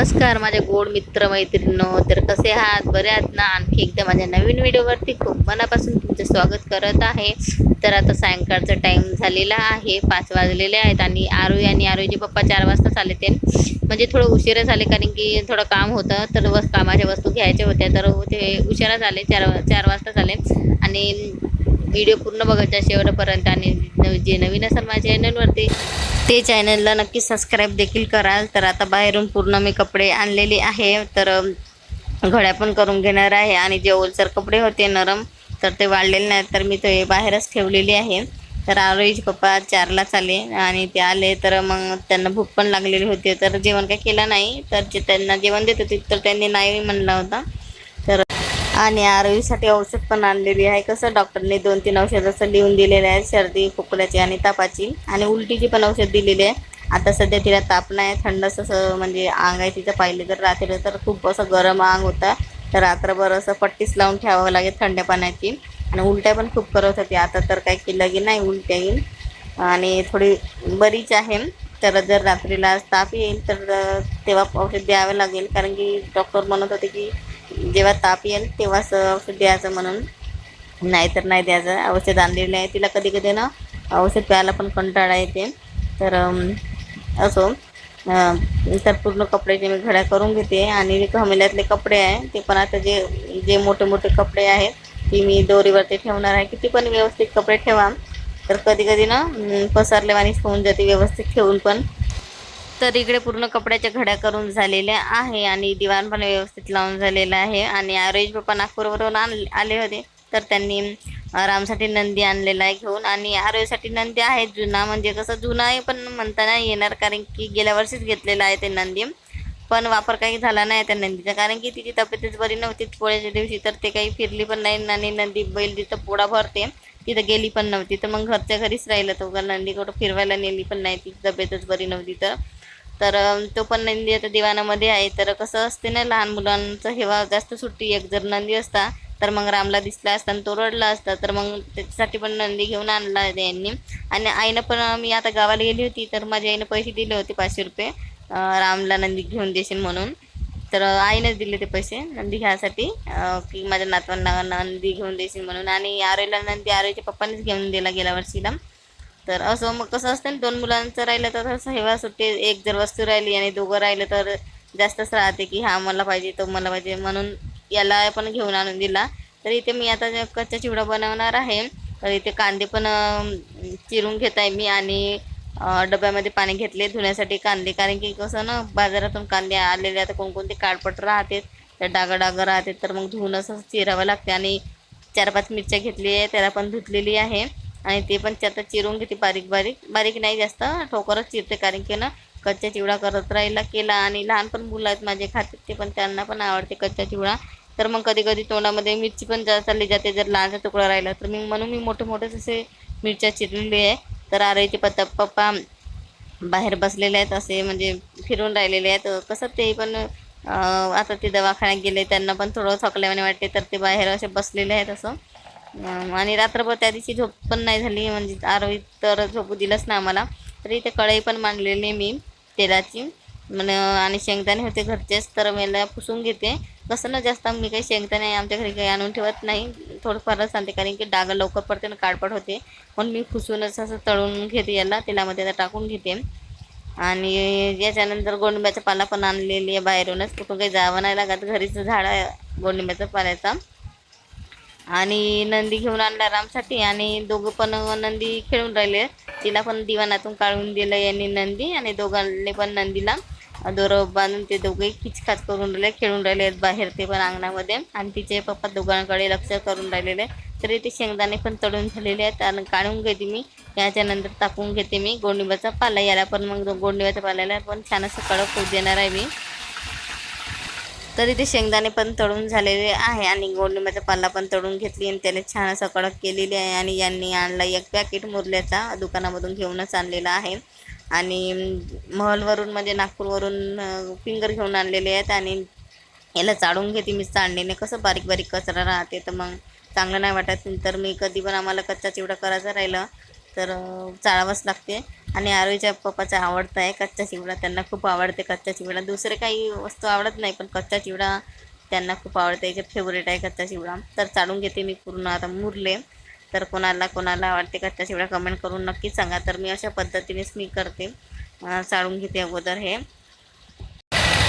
नमस्कार माझ्या गोड मित्र मैत्रिणींनो तर कसे आहात? बरे आहात ना? आणखी एकदा माझ्या नवीन व्हिडिओवरती खूप मनापासून तुमचं स्वागत करत आहे. तर आता सायंकाळचा टाईम झालेला आहे. पाच वाजलेले आहेत आणि आरोही आणि आरोईचे पप्पा चार वाजताच आले ते. म्हणजे थोडं उशिरा झाले कारण की थोडं काम होतं. तर कामाच्या वस्तू घ्यायच्या होत्या. तर ते उशिरा झाले. चार चार वाजता झाले. आणि व्हिडिओ पूर्ण बघायचा शेवटपर्यंत आणि जे नवीन असेल माझ्या चॅनलवरती ते चॅनलला नक्की सबस्क्राईब देखील कराल. तर आता बाहेरून पूर्ण मी कपडे आणलेले आहे. तर घड्या पण करून घेणार आहे. आणि जे ओलसर कपडे होते नरम तर ते वाढलेले नाहीत. तर मी ते बाहेरच ठेवलेली आहे. तर आरोहीचे पप्पा चारलाच आले आणि ते आले. तर मग त्यांना भूक पण लागलेली होती. तर जेवण काही केलं नाही. तर जे त्यांना जेवण देत होते तर त्यांनी नाही म्हणला होता. आणि आरोग्यासाठी औषध पण आणलेली आहे. कसं डॉक्टरने दोन तीन औषध असं लिहून दिलेले आहे सर्दी खोकल्याची आणि तापाची. आणि उलटीची पण औषध दिलेली आहे. आता सध्या तिला ताप नाही थंडच असं म्हणजे अंग आहे तिचं. पाहिलं तर रात्री तर खूप असं गरम अंग होता. तर रात्रभर असं पट्टीच लावून ठेवावं लागेल थंड पाण्याची. आणि उलट्या पण खूप करत होती. आता तर काही केलं की नाही उलट्या येईल. आणि थोडी बरीच आहे. तर जर रात्रीला ताप येईल तर तेव्हा औषध द्यावं लागेल. कारण की डॉक्टर म्हणत होते की जेव्हा ताप येईल तेव्हाच औषध द्यायचं म्हणून. नाहीतर नाही द्यायचं. औषध आणलेलं आहे. तिला कधी कधी ना औषध प्यायला पण कंटाळा येते. तर असो. तर पूर्ण कपड्याचे मी घड्या करून घेते आणि कमिल्यातले कपडे आहे ते पण आता जे जे मोठे मोठे कपडे आहेत ती मी दोरीवरती ठेवणार आहे. किती पण व्यवस्थित कपडे ठेवा. तर कधी कधी ना अं, पसरलेवानी होऊन जाते व्यवस्थित ठेवून पण. तर इकडे पूर्ण कपड्याच्या घड्या करून झालेल्या आहे आणि दिवाण पण व्यवस्थित लावून झालेलं आहे. आणि आरोज बाप्पा नागपूरवरून आण आले होते. तर त्यांनी रामसाठी नंदी आणलेला आहे घेऊन. आणि आरोग्यासाठी नंदी आहे जुना. म्हणजे कसं जुना आहे पण म्हणता नाही येणार कारण की गेल्या वर्षीच घेतलेला आहे ते नंदी. पण वापर काही झाला नाही त्या नंदीचा. कारण की तिची तब्येतच बरी नव्हती. पोळ्याच्या दिवशी तर ते काही फिरली पण नाही. आणि नंदी बैल तिथं पोळा भरते. तिथं गेली पण नव्हती. तर मग घरच्या घरीच राहिलं तो. का नंदी कुठं फिरवायला नेली पण नाही. तिची तब्येतच बरी नव्हती तर. तर तो पण नंदी आता दिवाणामध्ये आहे. तर कसं असते ना लहान मुलांचं हेवा जास्त सुट्टी एक जर नंदी असता तर मग रामला दिसला असता आणि तो रडला असता तर मग त्याच्यासाठी पण नंदी घेऊन आणला यांनी. आणि आईनं पण मी आता गावाला गेली होती तर माझ्या आईनं पैसे दिले होते पाचशे रुपये. रामला नंदी घेऊन देशील म्हणून. तर आईनंच दिले ते पैसे नंदी घ्यायसाठी की माझ्या नातवांना नंदी घेऊन देशील म्हणून. आणि आरोला नंदी आरोच्या पप्पानेच घेऊन दिला गेल्या वर्षीला. तर असं मग कसं असतं ना दोन मुलांचं राहिलं तर असं हेवा सुट्टी एक जर वस्तू राहिली आणि दोघं राहिलं तर जास्तच राहते की हा मला पाहिजे तो मला पाहिजे म्हणून याला पण घेऊन आणून दिला. तर इथे मी आता कच्चा चिवडा बनवणार आहे तर इथे कांदे पण चिरून घेत आहे मी आणि डब्यामध्ये पाणी घेतले धुण्यासाठी कांदे. कारण की कसं ना बाजारातून कांदे आलेले आता कोणकोणते काळपट राहते तर डागं डागं राहते तर मग धुवून असं चिरावं लागते. आणि चार पाच मिरच्या घेतली आहे त्याला पण धुतलेली आहे. आणि ते पण त्यात चिरून घेते बारीक बारीक. बारीक नाही जास्त ठोकरच चिरते कारण की ना कच्चा चिवडा करत राहिला केला आणि लहान पण मुलं आहेत माझे खाते ते पण त्यांना पण आवडते कच्चा चिवडा. तर मग कधी कधी तोंडामध्ये मिरची पण जा चालली जाते जर लहानचा तुकडा राहिला तर मी म्हणून मी मोठे मोठेच असे मिरच्या चिरलेली आहे तर आरोईचे पत्ता पप्पा बाहेर बसलेले आहेत असे म्हणजे फिरून राहिलेले आहेत. कसं ते पण आता ते दवाखान्यात गेले त्यांना पण थोडं थकल्याने वाटते तर ते बाहेर असे बसलेले आहेत असं. आणि रात्रभर त्या दिवशी झोप पण नाही झाली म्हणजे आरोही तर झोपू दिलंच ना आम्हाला. तर इथे कढई पण मांडलेली मी तेलाची. म्हण आणि शेंगदाणे होते घरचेच तर मला पुसून घेते. कसं ना जास्त मी काही शेंगदाणे आमच्या घरी काही आणून ठेवत नाही. थोडंफारच आणते कारण की डाग लवकर पडते आणि काळपट होते. म्हणून मी पुसूनच असं तळून घेते याला तेलामध्ये आता टाकून घेते. आणि याच्यानंतर गोंडंब्याचा पाला पण आणलेली आहे बाहेरूनच. कुठून काही जावं नाही लागत घरीच झाड आहे गोंडंब्याचा पाल्याचा. आणि नंदी घेऊन आणला रामसाठी आणि दोघं पण नंदी खेळून राहिले. तिला पण दिवाणातून काढून दिलं यांनी नंदी आणि दोघांनी पण नंदीला. दोर बांधून ते दोघे खिचखाच करून राहिले खेळून राहिले आहेत बाहेर ते पण अंगणामध्ये. आणि तिचे पप्पा दोघांकडे लक्ष करून राहिलेले तरी ते शेंगदाणे पण तळून झालेले आहेत आणि काढून घेते मी. याच्यानंतर टाकून घेते मी. गोंडिंबाचा पाला याला पण मग गोंडीबाच्या पाल्याला पण छान असं कडक होऊ देणार आहे मी. तरी ते शेंगदाणे पण तळून झालेले आहे आणि गोडलिंबाचा पाला पण तळून घेतली आणि त्याने छान असं कडक केलेली आहे आणि यांनी आणला एक पॅकेट मुरल्याचा दुकानामधून घेऊनच आणलेला आहे. आणि महलवरून म्हणजे नागपूरवरून फिंगर घेऊन आणलेले आहेत आणि याला चाळून घेते मी चाळणीने कसं बारीक बारीक कचरा राहते तर मग चांगलं नाही वाटत. तर मी कधी पण आम्हाला कच्चा चिवडा करायचा राहिलं तर चाळावंच लागते. आणि आरोहीच्या पप्पाचा आवडता आहे कच्चा चिवडा. त्यांना खूप आवडते कच्चा चिवडा. दुसरे काही वस्तू आवडत नाही पण कच्चा चिवडा त्यांना खूप आवडते. याचे फेवरेट आहे कच्चा चिवडा. तर चाळून घेते मी पूर्ण. आता मुरले. तर कोणाला कोणाला आवडते कच्चा चिवडा कमेंट करून नक्कीच सांगा. तर मी अशा पद्धतीनेच मी करते. चाळून घेते अगोदर हे.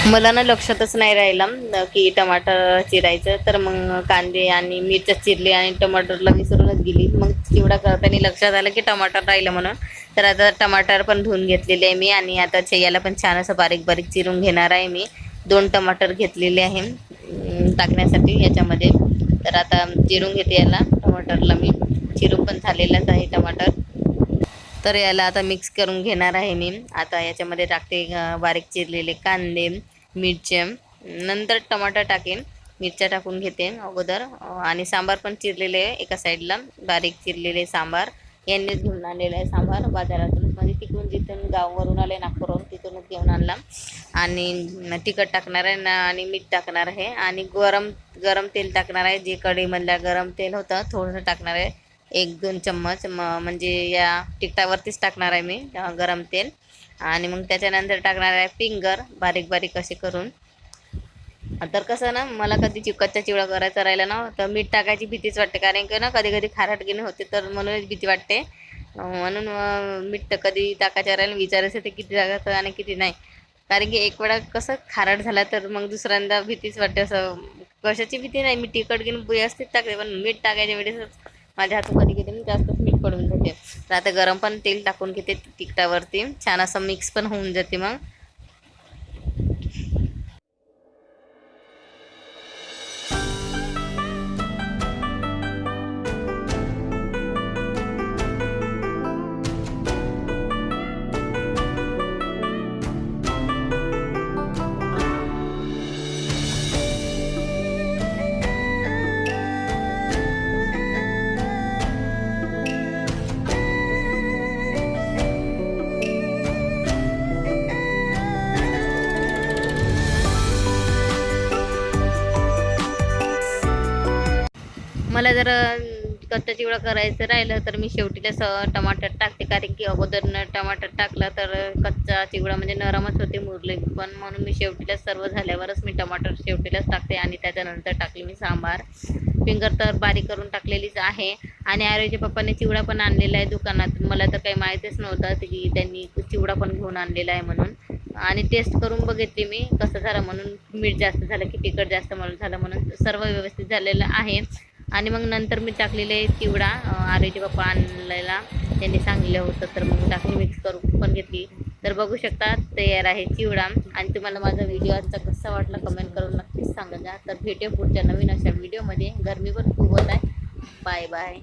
मला ना लक्षातच नाही राहिलं की टमाटर चिरायचं. तर मग कांदे आणि मिरच्या चिरले आणि टमाटरला विसरून गेली. मग चिवडा करताना लक्षात आलं की टमाटर राहिलं म्हणून. तर आता टमाटर पण धुवून घेतलेले आहे मी आणि आता चेयाला पण छान असं बारीक बारीक चिरून घेणार आहे मी. दोन टमाटर घेतलेले आहे टाकण्यासाठी याच्यामध्ये. तर आता चिरून घेते याला टमाटरला मी. चिरून पण झालेलाच आहे टमाटर. तर याला आता मिक्स करून घेणार आहे मी. आता याच्यामध्ये टाकते बारीक चिरलेले कांदे मिरच्या. नंतर टमाटर टाकेन. मिरच्या टाकून घेते अगोदर. आणि सांबार पण चिरलेले आहे एका साईडला. बारीक चिरलेले सांबार. यांनीच घेऊन आणलेला आहे सांबार. बाजारातून म्हणजे तिकडून जिथून गाववरून आले नागपूरवरून तिथूनच घेऊन आणला. आणि तिखट टाकणार आहे ना आणि मीठ टाकणार आहे. आणि गरम गरम तेल टाकणार आहे. जे कढईमधल्या गरम तेल होतं थोडंसं टाकणार आहे. एक दोन चम्मच. म म्हणजे या तिखटावरतीच टाकणार आहे मी गरम तेल. आणि मग त्याच्यानंतर टाकणार आहे फिंगर. बारीक बारीक असे करून. तर कसं ना मला कधी चि कच्चा चिवडा करायचा राहिला ना तर मीठ टाकायची भीतीच वाटते. कारण की ना कधी कधी खारटगिरी होते तर म्हणूनच भीती वाटते. म्हणून मीठ तर कधी टाकायच्या राहिलं विचारायचं ते किती टाकायचं आणि किती नाही. कारण की एक वेळा कसं खारट झाला तर मग दुसऱ्यांदा भीतीच वाटते असं. कशाची भीती नाही मी तिखट घेऊन व्यवस्थित टाकते पण मीठ टाकायच्या वेळेसच माझ्या हातून कधी कधी मी जास्तच मीठ पडून जाते. तर आता गरम पण तेल टाकून घेते तिखटावरती. छान असं मिक्स पण होऊन जाते मग. मला जर कच्चा चिवडा करायचं राहिलं तर मी शेवटीला स टमाटर टाकते. कारण की अगोदर न टमाटर टाकला तर कच्चा चिवडा म्हणजे नरमच होते मुरले. पण म्हणून मी शेवटीला सर्व झाल्यावरच मी टमाटर शेवटीलाच टाकते आणि त्याच्यानंतर टाकली मी सांबार. फिंगर तर बारीक करून टाकलेलीच आहे. आणि आरोग्य पप्पाने चिवडा पण आणलेला आहे दुकानात. मला तर काही माहितीच नव्हतं की त्यांनी चिवडा पण घेऊन आणलेला आहे म्हणून. आणि टेस्ट करून बघितली मी. कसं झालं म्हणून मीठ जास्त झालं की तिखट जास्त म्हणून झालं म्हणून सर्व व्यवस्थित झालेलं आहे. आणि मग नंतर मी टाकलेले चिवडा आरोग्य पप्पा आणलेला. त्यांनी सांगितलं होतं तर मग टाकली मिक्स करून पण घेतली. तर बघू शकता तयार आहे चिवडा. आणि तुम्हाला माझा व्हिडिओ आजचा कसा वाटला कमेंट करून नक्कीच सांगा. तर भेटूया पुढच्या नवीन अशा व्हिडिओमध्ये गरमी पण खूप होत आहे. Bye bye